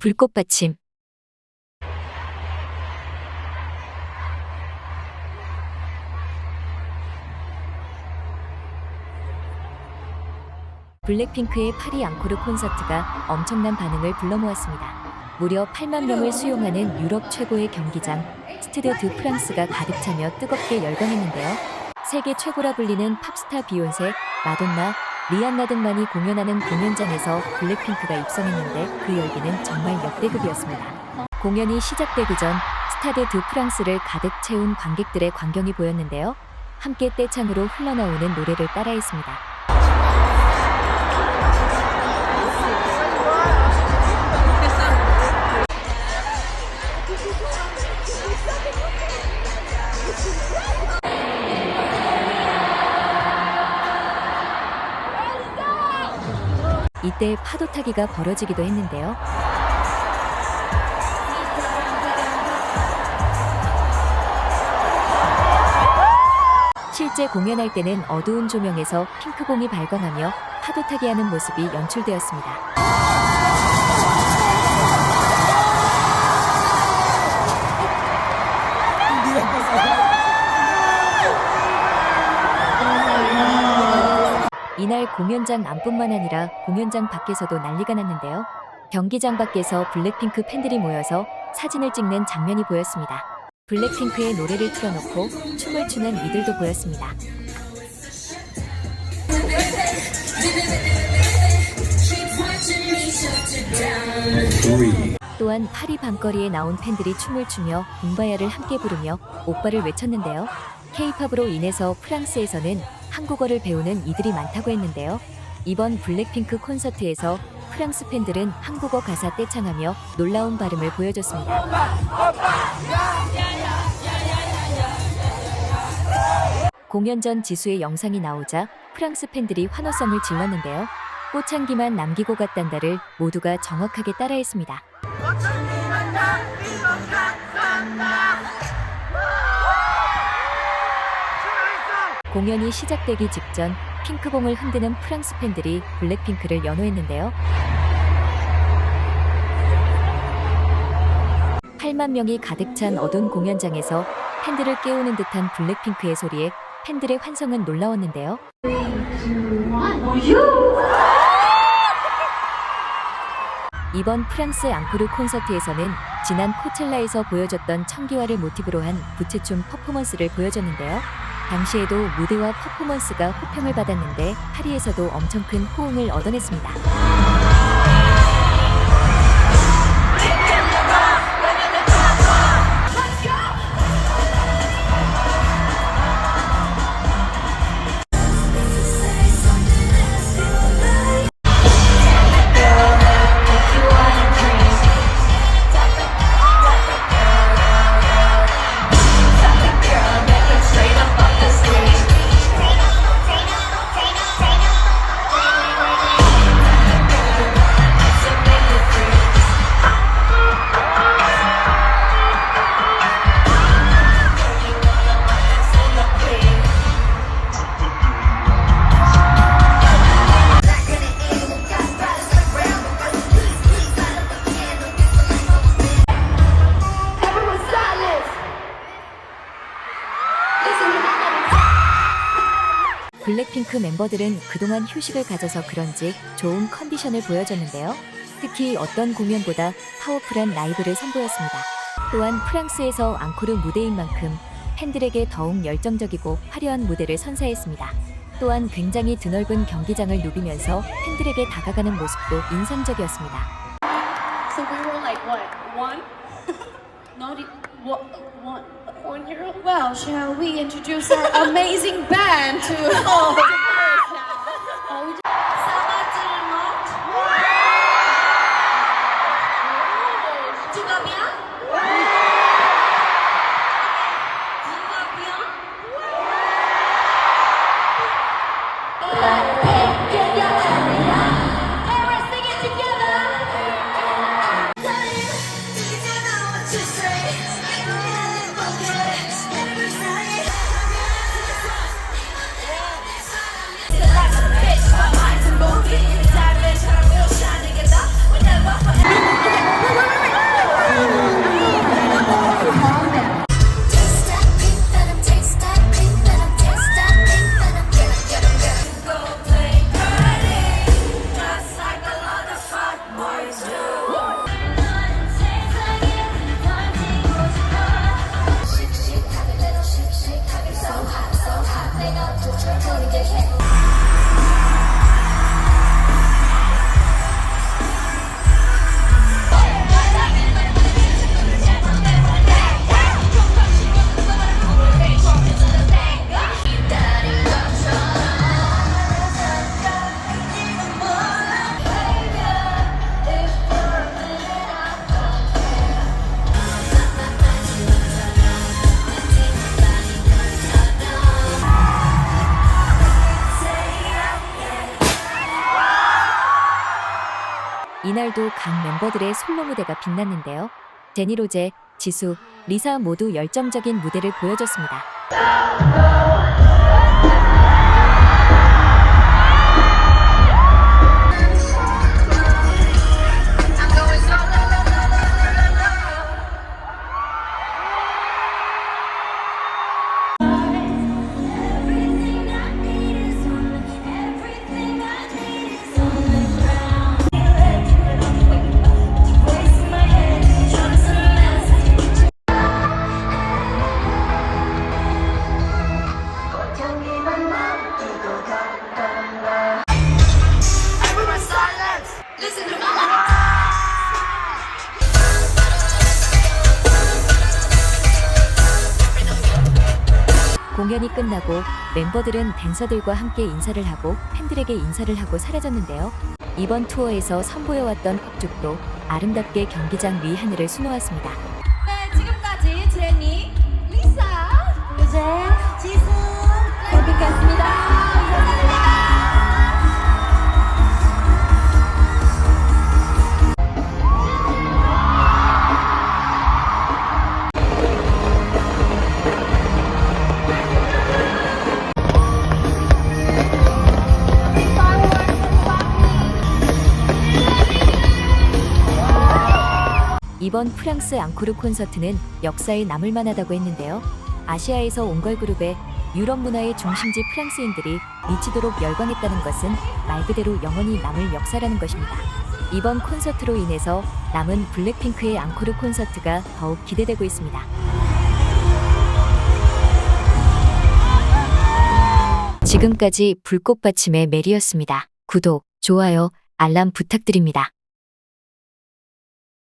불꽃 받침. 블랙핑크의 파리 앙코르 콘서트가 엄청난 반응을 불러 모았습니다. 무려 8만 명을 수용하는 유럽 최고의 경기장 스트드 드 프랑스가 가득 차며 뜨겁게 열광했는데요. 세계 최고라 불리는 팝스타 비욘세, 마돈나, 리안나 등만이 공연하는 공연장에서 블랙핑크가 입성했는데 그 열기는 정말 역대급이었습니다. 공연이 시작되기 전 스타드 드 프랑스를 가득 채운 관객들의 광경이 보였는데요. 함께 떼창으로 흘러나오는 노래를 따라했습니다. 이때 파도 타기가 벌어지기도 했는데요. 실제 공연할 때는 어두운 조명에서 핑크공이 발광하며 파도 타기 하는 모습이 연출되었습니다. 이날 공연장 안뿐만 아니라 공연장 밖에서도 난리가 났는데요. 경기장 밖에서 블랙핑크 팬들이 모여서 사진을 찍는 장면이 보였습니다. 블랙핑크의 노래를 틀어놓고 춤을 추는 이들도 보였습니다. 또한 파리 밤거리에 나온 팬들이 춤을 추며 붐바야를 함께 부르며 오빠를 외쳤는데요. 케이팝으로 인해서 프랑스에서는 한국어를 배우는 이들이 많다고 했는데요. 이번 블랙핑크 콘서트에서 프랑스 팬들은 한국어 가사 떼창하며 놀라운 발음을 보여줬습니다. 공연 전 지수의 영상이 나오자 프랑스 팬들이 환호성을 질렀는데요. 꽃향기만 남기고 갔단다를 모두가 정확하게 따라했습니다. 공연이 시작되기 직전 핑크봉을 흔드는 프랑스 팬들이 블랙핑크를 연호했는데요. 8만 명이 가득 찬 어두운 공연장에서 팬들을 깨우는 듯한 블랙핑크의 소리에 팬들의 환성은 놀라웠는데요. 이번 프랑스 앙코르 콘서트에서는 지난 코첼라에서 보여줬던 청기화를 모티브로 한 부채춤 퍼포먼스를 보여줬는데요. 당시에도 무대와 퍼포먼스가 호평을 받았는데 파리에서도 엄청 큰 호응을 얻어냈습니다. 블랙핑크 멤버들은 그동안 휴식을 가져서 그런지 좋은 컨디션을 보여줬는데요. 특히 어떤 공연보다 파워풀한 라이브를 선보였습니다. 또한 프랑스에서 앙코르 무대인 만큼 팬들에게 더욱 열정적이고 화려한 무대를 선사했습니다. 또한 굉장히 드넓은 경기장을 누비면서 팬들에게 다가가는 모습도 인상적이었습니다. So we were like what? One? Not e-? One? One year old? Well, shall we introduce our amazing band to all 이날도 각 멤버들의 솔로 무대가 빛났는데요. 제니 로제, 지수, 리사 모두 열정적인 무대를 보여줬습니다. 공연이 끝나고 멤버들은 댄서들과 함께 인사를 하고 팬들에게 인사를 하고 사라졌는데요. 이번 투어에서 선보여왔던 팝죽도 아름답게 경기장 위 하늘을 수놓았습니다. 네, 지금까지 제니, 리사, 로제, 지수, 블랙핑크였습니다. 이번 프랑스 앙코르 콘서트는 역사에 남을 만하다고 했는데요. 아시아에서 온 걸 그룹에 유럽 문화의 중심지 프랑스인들이 미치도록 열광했다는 것은 말 그대로 영원히 남을 역사라는 것입니다. 이번 콘서트로 인해서 남은 블랙핑크의 앙코르 콘서트가 더욱 기대되고 있습니다. 지금까지 불꽃받침의 메리였습니다. 구독, 좋아요, 알람 부탁드립니다.